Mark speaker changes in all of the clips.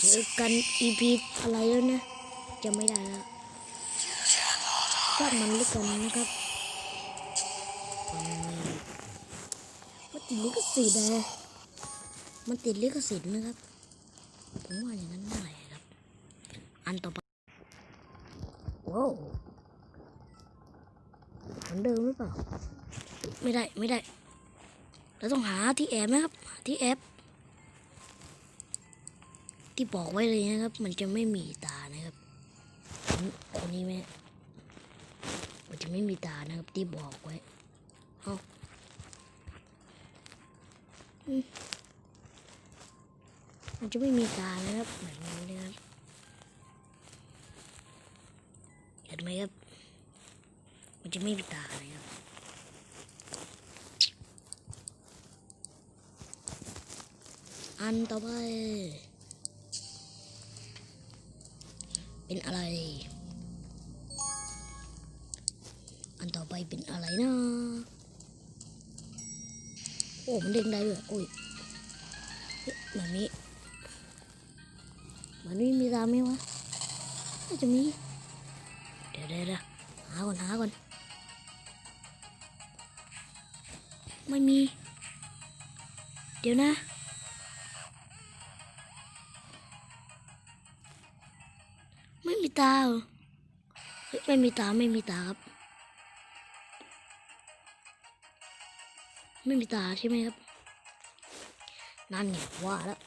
Speaker 1: เจอกัน EP อะไรแล้วนะจะไม่ได้แล้วชอบมันหลือกันนะครับมันติดลิขสิทธิ์นะมันติดลิขสิทธิ์นะครับ ผมว่าอย่างนั้นได้ครับ อันต่อไปว้าวเหมือนเดิมหรือเปล่า ไม่ได้ไม่ได้ เราต้องหาที่แอบนะครับ ที่แอบ ที่บอกไว้เลยนะครับ มันจะไม่มีตานะครับคนนี้ไหมมันจะไม่มีตานะครับที่บอกไว้เอาอืมมันจะไม่มีตานะครับแบบนี้นะครับเห็นไหมครับ มันจะไม่มีตานะครับอันต่อไป เป็นอะไร อันต่อไปเป็นอะไรนะ โอ้ มันเด้งได้ด้วยโอ้ยแบบนี้ มันไม่มีตาไหมวะน่าจะมี เดี๋ยวเดี๋ยวเดี๋ยวหาก่อนหาก่อน ไม่มี เดี๋ยวนะ มีตาเฮ้ยไม่มีตาไม่มีตาครับ ไม่มีตาใช่ไหมครับ นั่นไงว่าแล้ว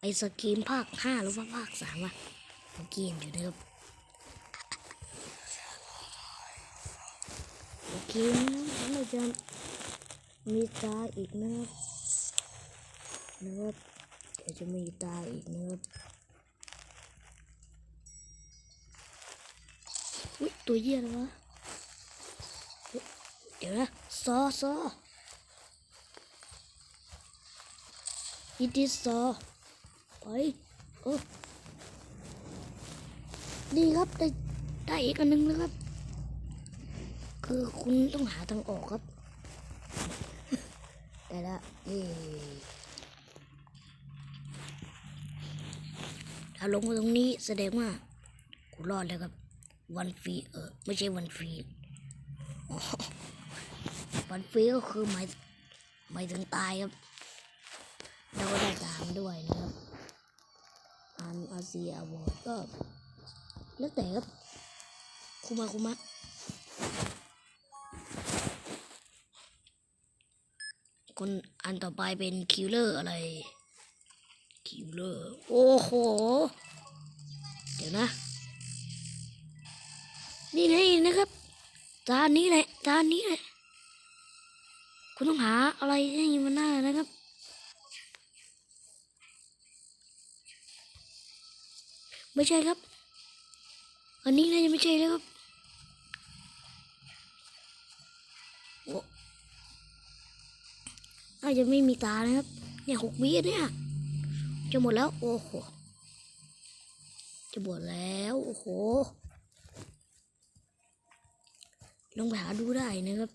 Speaker 1: ไอสกีมภาคห้าหรือว่าภาคสามอะเมื่อกี้เห็นอยู่นะครับโอเคนะเราจะมีตาอีกนะครับนะครับเดี๋ยวจะมีตาอีกนะครับ อุ้ยตัวเยี่ยอะไรวะเฮ้ยเดี๋ยวนะซอซออีดิซอไปโอ้ดีครับได้ได้อีกอันหนึงแล้วครับ คือคุณต้องหาทางออกครับได้ละเย่ถ้าลงมาตรงนี้แสดงว่ากูรอดแล้วครับ วันฟรีเออไม่ใช่วันฟรีวันฟรีก็คือหมายหมายถึงตายครับแล้วก็ได้ตามด้วยนะครับอันอาเซียวอร์ดก็แล้วแต่ครับคุมาคุมะคนอันต่อไปเป็นคิลเลอร์อะไรคิลเลอร์โอ้โห เดี๋ยวนะ นี่ไงนะครับจานนี้แหละจานนี้แหละคุณต้องหาอะไรให้มันได้นะครับไม่ใช่ครับ อันนี้น่าจะไม่ใช่แล้วครับโอ้น่าจะไม่มีตานะครับ เนี่ยหกวิเนี่ย จะหมดแล้ว โอ้โห จะหมดแล้ว โอ้โห ลองไปหาดูได้นะครับ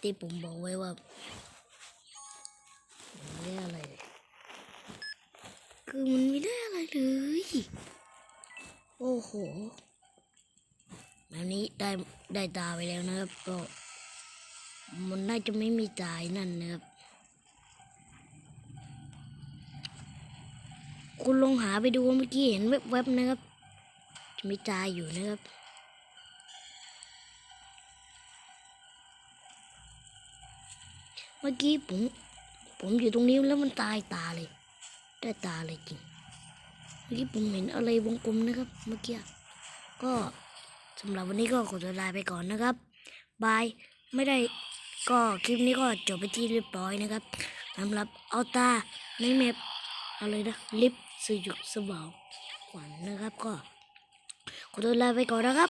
Speaker 1: ที่ผมบอกไว้ว่ามันไม่ได้อะไรเลยคือมันไม่ได้อะไรเลย โอ้โหแบบนี้ได้ได้ตาไปแล้วนะครับก็มันน่าจะไม่มีตายนั่นนะครับ คุณลองหาไปดูเมื่อกี้เห็นแวบๆนะครับ จะมีตาอยู่นะครับ เมื่อกี้ผม ผมอยู่ตรงนี้แล้วมันตายตาเลยได้ตาเลยจริง เมื่อกี้ผมเห็นอะไรวงกลมนะครับ เมื่อกี้ก็สำหรับวันนี้ก็ขอตัวลาไปก่อนนะครับบายไม่ได้ก็คลิปนี้ก็จบไปที่เรียบร้อยนะครับสำหรับเอาตาในแมปอะไรนะลิฟ สยบสบาวขวัญนะครับ ก็ขอตัวลาไปก่อนนะครับ